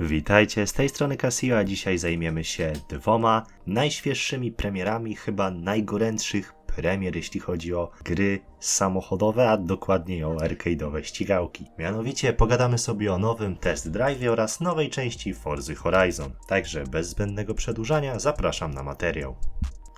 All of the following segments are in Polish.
Witajcie, z tej strony Casio, a dzisiaj zajmiemy się dwoma najświeższymi premierami, chyba najgorętszych premier, jeśli chodzi o gry samochodowe, a dokładniej o arcade'owe ścigałki. Mianowicie pogadamy sobie o nowym Test Drive oraz nowej części Forza Horizon. Także bez zbędnego przedłużania zapraszam na materiał.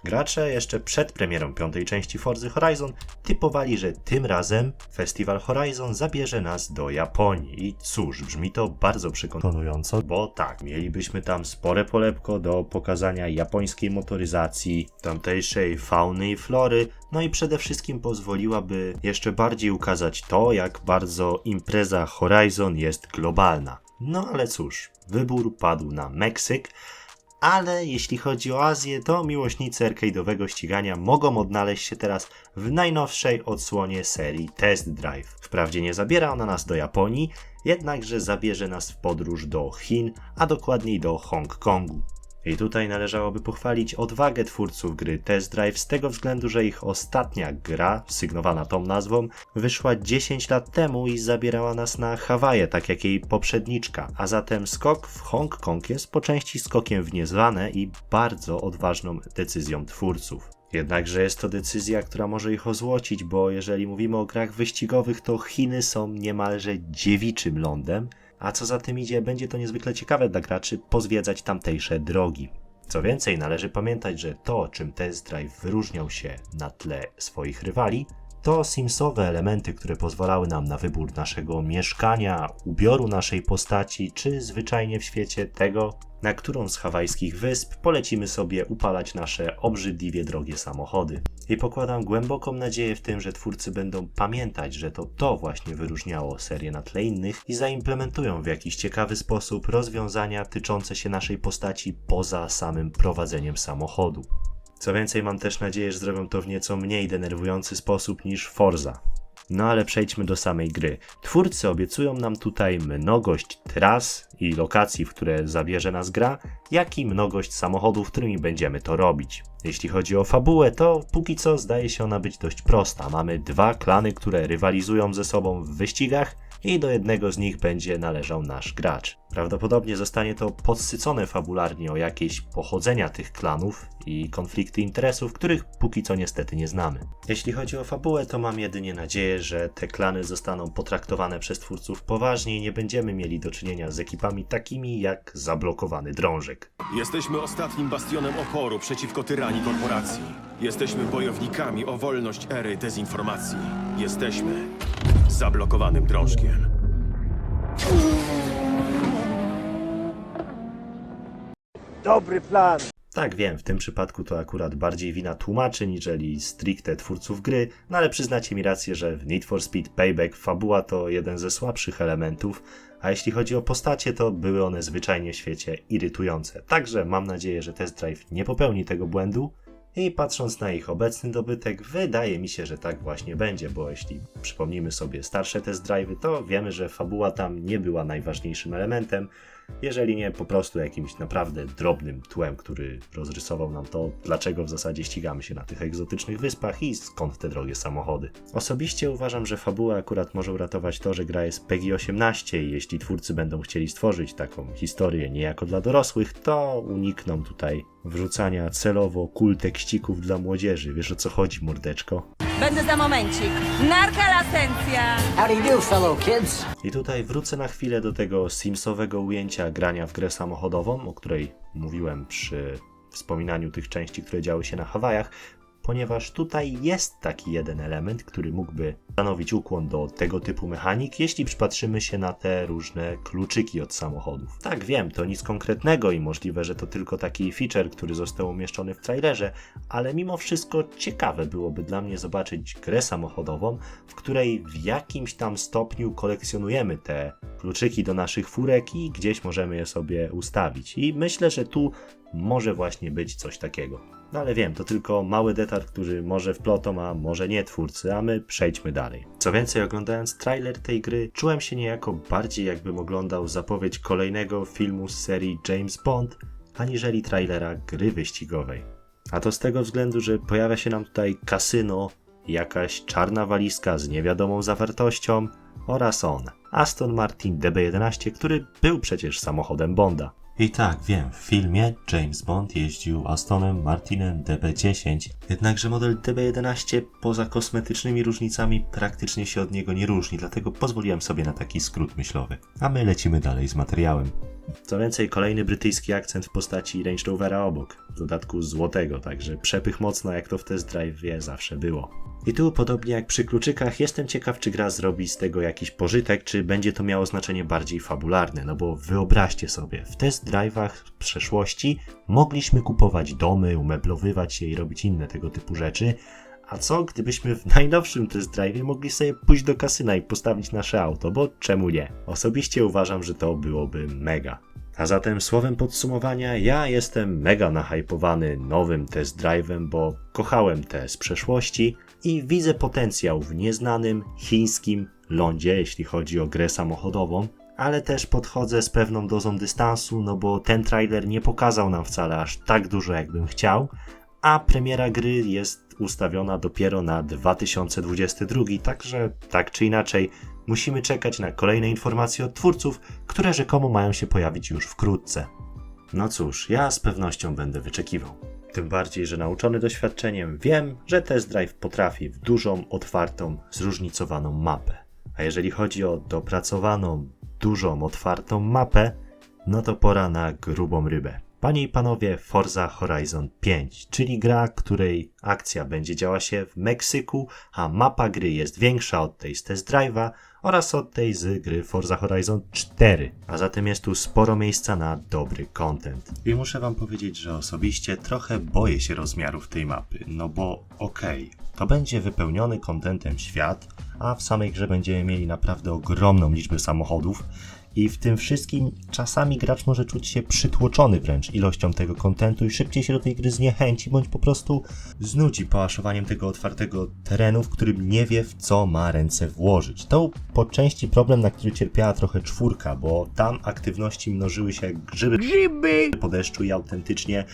Gracze jeszcze przed premierą piątej części Forza Horizon typowali, że tym razem Festiwal Horizon zabierze nas do Japonii. I cóż, brzmi to bardzo przekonująco, bo tak, mielibyśmy tam spore polepko do pokazania japońskiej motoryzacji, tamtejszej fauny i flory, no i przede wszystkim pozwoliłaby jeszcze bardziej ukazać to, jak bardzo impreza Horizon jest globalna. No ale cóż, wybór padł na Meksyk, ale jeśli chodzi o Azję, to miłośnicy arcade'owego ścigania mogą odnaleźć się teraz w najnowszej odsłonie serii Test Drive. Wprawdzie nie zabiera ona nas do Japonii, jednakże zabierze nas w podróż do Chin, a dokładniej do Hongkongu. I tutaj należałoby pochwalić odwagę twórców gry Test Drive z tego względu, że ich ostatnia gra, sygnowana tą nazwą, wyszła 10 lat temu i zabierała nas na Hawaje, tak jak jej poprzedniczka, a zatem skok w Hongkong jest po części skokiem w niezwane i bardzo odważną decyzją twórców. Jednakże jest to decyzja, która może ich ozłocić, bo jeżeli mówimy o grach wyścigowych, to Chiny są niemalże dziewiczym lądem, a co za tym idzie, będzie to niezwykle ciekawe dla graczy pozwiedzać tamtejsze drogi. Co więcej, należy pamiętać, że to, czym Test Drive wyróżniał się na tle swoich rywali, to Simsowe elementy, które pozwalały nam na wybór naszego mieszkania, ubioru naszej postaci, czy zwyczajnie w świecie tego, na którą z hawajskich wysp polecimy sobie upalać nasze obrzydliwie drogie samochody. I pokładam głęboką nadzieję w tym, że twórcy będą pamiętać, że to to właśnie wyróżniało serię na tle innych i zaimplementują w jakiś ciekawy sposób rozwiązania tyczące się naszej postaci poza samym prowadzeniem samochodu. Co więcej, mam też nadzieję, że zrobią to w nieco mniej denerwujący sposób niż Forza. No ale przejdźmy do samej gry. Twórcy obiecują nam tutaj mnogość tras i lokacji, w które zabierze nas gra, jak i mnogość samochodów, którymi będziemy to robić. Jeśli chodzi o fabułę, to póki co zdaje się ona być dość prosta. Mamy dwa klany, które rywalizują ze sobą w wyścigach i do jednego z nich będzie należał nasz gracz. Prawdopodobnie zostanie to podsycone fabularnie o jakieś pochodzenia tych klanów i konflikty interesów, których póki co niestety nie znamy. Jeśli chodzi o fabułę, to mam jedynie nadzieję, że te klany zostaną potraktowane przez twórców poważnie i nie będziemy mieli do czynienia z ekipami takimi jak zablokowany drążek. Jesteśmy ostatnim bastionem oporu przeciwko tyranii korporacji. Jesteśmy bojownikami o wolność ery dezinformacji. Jesteśmy zablokowanym drążkiem. Dobry plan. Tak wiem, w tym przypadku to akurat bardziej wina tłumaczy niżeli stricte twórców gry, no ale przyznacie mi rację, że w Need for Speed Payback fabuła to jeden ze słabszych elementów, a jeśli chodzi o postacie, to były one zwyczajnie w świecie irytujące. Także mam nadzieję, że Test Drive nie popełni tego błędu. I patrząc na ich obecny dobytek, wydaje mi się, że tak właśnie będzie, bo jeśli przypomnimy sobie starsze test drive'y, to wiemy, że fabuła tam nie była najważniejszym elementem, jeżeli nie po prostu jakimś naprawdę drobnym tłem, który rozrysował nam to, dlaczego w zasadzie ścigamy się na tych egzotycznych wyspach i skąd te drogie samochody. Osobiście uważam, że fabuła akurat może uratować to, że gra jest PEGI 18 i jeśli twórcy będą chcieli stworzyć taką historię niejako dla dorosłych, to unikną tutaj wrzucania celowo kul tekścików dla młodzieży. Wiesz o co chodzi, mordeczko? Będę za momencik. Narka lasencja! How do you do, fellow kids? I tutaj wrócę na chwilę do tego Simsowego ujęcia grania w grę samochodową, o której mówiłem przy wspominaniu tych części, które działy się na Hawajach, ponieważ tutaj jest taki jeden element, który mógłby stanowić ukłon do tego typu mechanik, jeśli przypatrzymy się na te różne kluczyki od samochodów. Tak, wiem, to nic konkretnego i możliwe, że to tylko taki feature, który został umieszczony w trailerze, ale mimo wszystko ciekawe byłoby dla mnie zobaczyć grę samochodową, w której w jakimś tam stopniu kolekcjonujemy te kluczyki do naszych furek i gdzieś możemy je sobie ustawić. I myślę, że tu może właśnie być coś takiego. No ale wiem, to tylko mały detal, który może wplotą, a może nie twórcy, a my przejdźmy dalej. Co więcej, oglądając trailer tej gry, czułem się niejako bardziej jakbym oglądał zapowiedź kolejnego filmu z serii James Bond, aniżeli trailera gry wyścigowej. A to z tego względu, że pojawia się nam tutaj kasyno jakaś czarna walizka z niewiadomą zawartością oraz on, Aston Martin DB11, który był przecież samochodem Bonda. I tak, wiem, w filmie James Bond jeździł Astonem Martinem DB10, jednakże model DB11 poza kosmetycznymi różnicami praktycznie się od niego nie różni, dlatego pozwoliłem sobie na taki skrót myślowy. A my lecimy dalej z materiałem. Co więcej, kolejny brytyjski akcent w postaci Range Rovera obok, w dodatku złotego, także przepych mocno jak to w test drive zawsze było. I tu, podobnie jak przy kluczykach, jestem ciekaw, czy gra zrobi z tego jakiś pożytek, czy będzie to miało znaczenie bardziej fabularne, no bo wyobraźcie sobie, w test drive'ach w przeszłości mogliśmy kupować domy, umeblowywać je i robić inne tego typu rzeczy, a co gdybyśmy w najnowszym test drive'ie mogli sobie pójść do kasyna i postawić nasze auto, bo czemu nie? Osobiście uważam, że to byłoby mega. A zatem słowem podsumowania, ja jestem mega nahypowany nowym test drive'em, bo kochałem te z przeszłości i widzę potencjał w nieznanym chińskim lądzie, jeśli chodzi o grę samochodową, ale też podchodzę z pewną dozą dystansu, no bo ten trailer nie pokazał nam wcale aż tak dużo, jakbym chciał, a premiera gry jest ustawiona dopiero na 2022, także tak czy inaczej musimy czekać na kolejne informacje od twórców, które rzekomo mają się pojawić już wkrótce. No cóż, ja z pewnością będę wyczekiwał. Tym bardziej, że nauczony doświadczeniem wiem, że test drive potrafi w dużą, otwartą, zróżnicowaną mapę. A jeżeli chodzi o dopracowaną, dużą, otwartą mapę, no to pora na grubą rybę. Panie i panowie, Forza Horizon 5, czyli gra, której akcja będzie działa się w Meksyku, a mapa gry jest większa od tej z test drive'a oraz od tej z gry Forza Horizon 4, a zatem jest tu sporo miejsca na dobry content. I muszę wam powiedzieć, że osobiście trochę boję się rozmiarów tej mapy, no bo okej, to będzie wypełniony contentem świat, a w samej grze będziemy mieli naprawdę ogromną liczbę samochodów, i w tym wszystkim czasami gracz może czuć się przytłoczony wręcz ilością tego kontentu i szybciej się do tej gry zniechęci, bądź po prostu znudzi pałaszowaniem tego otwartego terenu, w którym nie wie w co ma ręce włożyć. To po części problem, na który cierpiała trochę czwórka, bo tam aktywności mnożyły się jak grzyby, grzyby po deszczu i autentycznie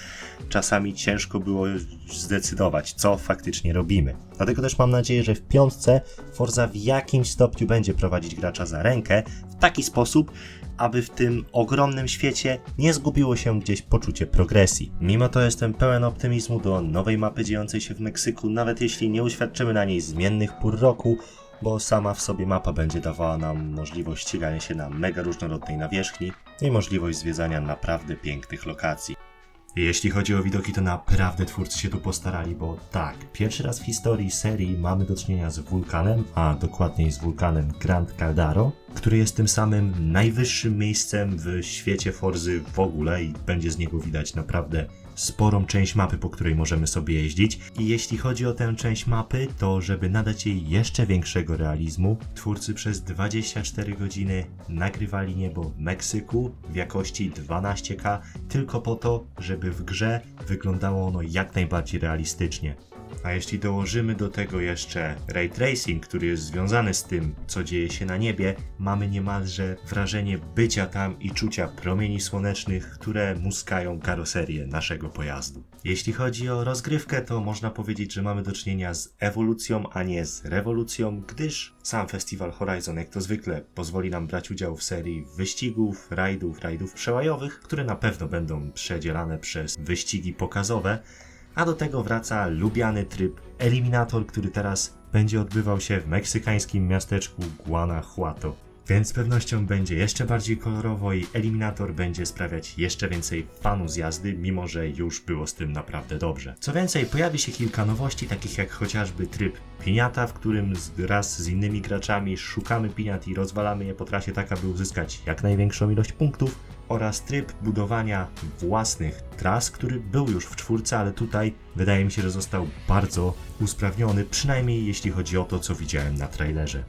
czasami ciężko było zdecydować, co faktycznie robimy. Dlatego też mam nadzieję, że w piątce Forza w jakimś stopniu będzie prowadzić gracza za rękę taki sposób, aby w tym ogromnym świecie nie zgubiło się gdzieś poczucie progresji. Mimo to jestem pełen optymizmu do nowej mapy dziejącej się w Meksyku, nawet jeśli nie uświadczymy na niej zmiennych pór roku, bo sama w sobie mapa będzie dawała nam możliwość ścigania się na mega różnorodnej nawierzchni i możliwość zwiedzania naprawdę pięknych lokacji. Jeśli chodzi o widoki, to naprawdę twórcy się tu postarali, bo tak, pierwszy raz w historii serii mamy do czynienia z wulkanem, a dokładniej z wulkanem Grand Caldaro, który jest tym samym najwyższym miejscem w świecie Forzy w ogóle i będzie z niego widać naprawdę sporą część mapy, po której możemy sobie jeździć. I jeśli chodzi o tę część mapy, to żeby nadać jej jeszcze większego realizmu, twórcy przez 24 godziny nagrywali niebo w Meksyku w jakości 12K tylko po to, żeby w grze wyglądało ono jak najbardziej realistycznie. A jeśli dołożymy do tego jeszcze ray tracing, który jest związany z tym, co dzieje się na niebie, mamy niemalże wrażenie bycia tam i czucia promieni słonecznych, które muskają karoserię naszego pojazdu. Jeśli chodzi o rozgrywkę, to można powiedzieć, że mamy do czynienia z ewolucją, a nie z rewolucją, gdyż sam festiwal Horizon, jak to zwykle, pozwoli nam brać udział w serii wyścigów, rajdów, rajdów przełajowych, które na pewno będą przedzielane przez wyścigi pokazowe, a do tego wraca lubiany tryb Eliminator, który teraz będzie odbywał się w meksykańskim miasteczku Guanajuato. Więc z pewnością będzie jeszcze bardziej kolorowo i Eliminator będzie sprawiać jeszcze więcej fanu z jazdy, mimo że już było z tym naprawdę dobrze. Co więcej, pojawi się kilka nowości, takich jak chociażby tryb piniata, w którym wraz z innymi graczami szukamy piniat i rozwalamy je po trasie tak, aby uzyskać jak największą ilość punktów oraz tryb budowania własnych tras, który był już w czwórce, ale tutaj wydaje mi się, że został bardzo usprawniony, przynajmniej jeśli chodzi o to, co widziałem na trailerze.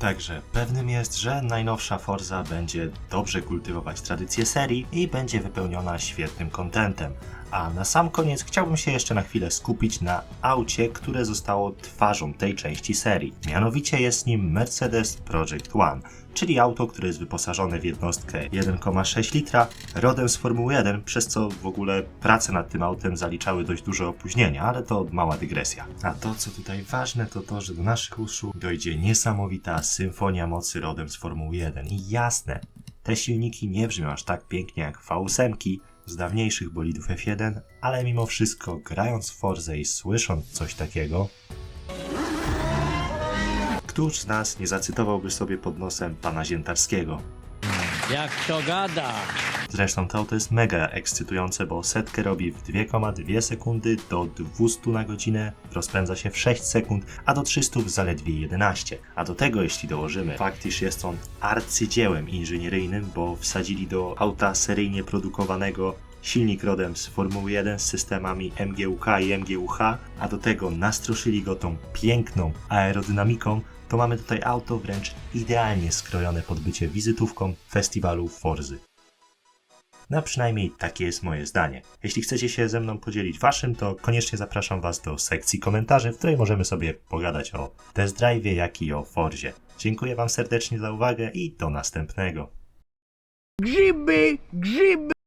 Także pewnym jest, że najnowsza Forza będzie dobrze kultywować tradycję serii i będzie wypełniona świetnym kontentem. A na sam koniec chciałbym się jeszcze na chwilę skupić na aucie, które zostało twarzą tej części serii. Mianowicie jest nim Mercedes Project One, czyli auto, które jest wyposażone w jednostkę 1,6 litra, rodem z Formuły 1, przez co w ogóle prace nad tym autem zaliczały dość duże opóźnienia, ale to mała dygresja. A to, co tutaj ważne, to to, że do naszych uszu dojdzie niesamowita symfonia mocy rodem z Formuły 1. I jasne, te silniki nie brzmią aż tak pięknie jak V8 z dawniejszych bolidów F1, ale mimo wszystko, grając w Forze i słysząc coś takiego, któż z nas nie zacytowałby sobie pod nosem pana Ziętarskiego? Jak to gada? Zresztą to auto jest mega ekscytujące, bo setkę robi w 2,2 sekundy, do 200 na godzinę rozpędza się w 6 sekund, a do 300 w zaledwie 11. A do tego jeśli dołożymy fakt, iż jest on arcydziełem inżynieryjnym, bo wsadzili do auta seryjnie produkowanego silnik rodem z Formuły 1 z systemami MGUK i MGUH, a do tego nastroszyli go tą piękną aerodynamiką, to mamy tutaj auto wręcz idealnie skrojone pod bycie wizytówką festiwalu Forzy. No przynajmniej takie jest moje zdanie. Jeśli chcecie się ze mną podzielić waszym, to koniecznie zapraszam was do sekcji komentarzy, w której możemy sobie pogadać o test drive, jak i o Forzie. Dziękuję wam serdecznie za uwagę i do następnego. Grzyby, grzyby!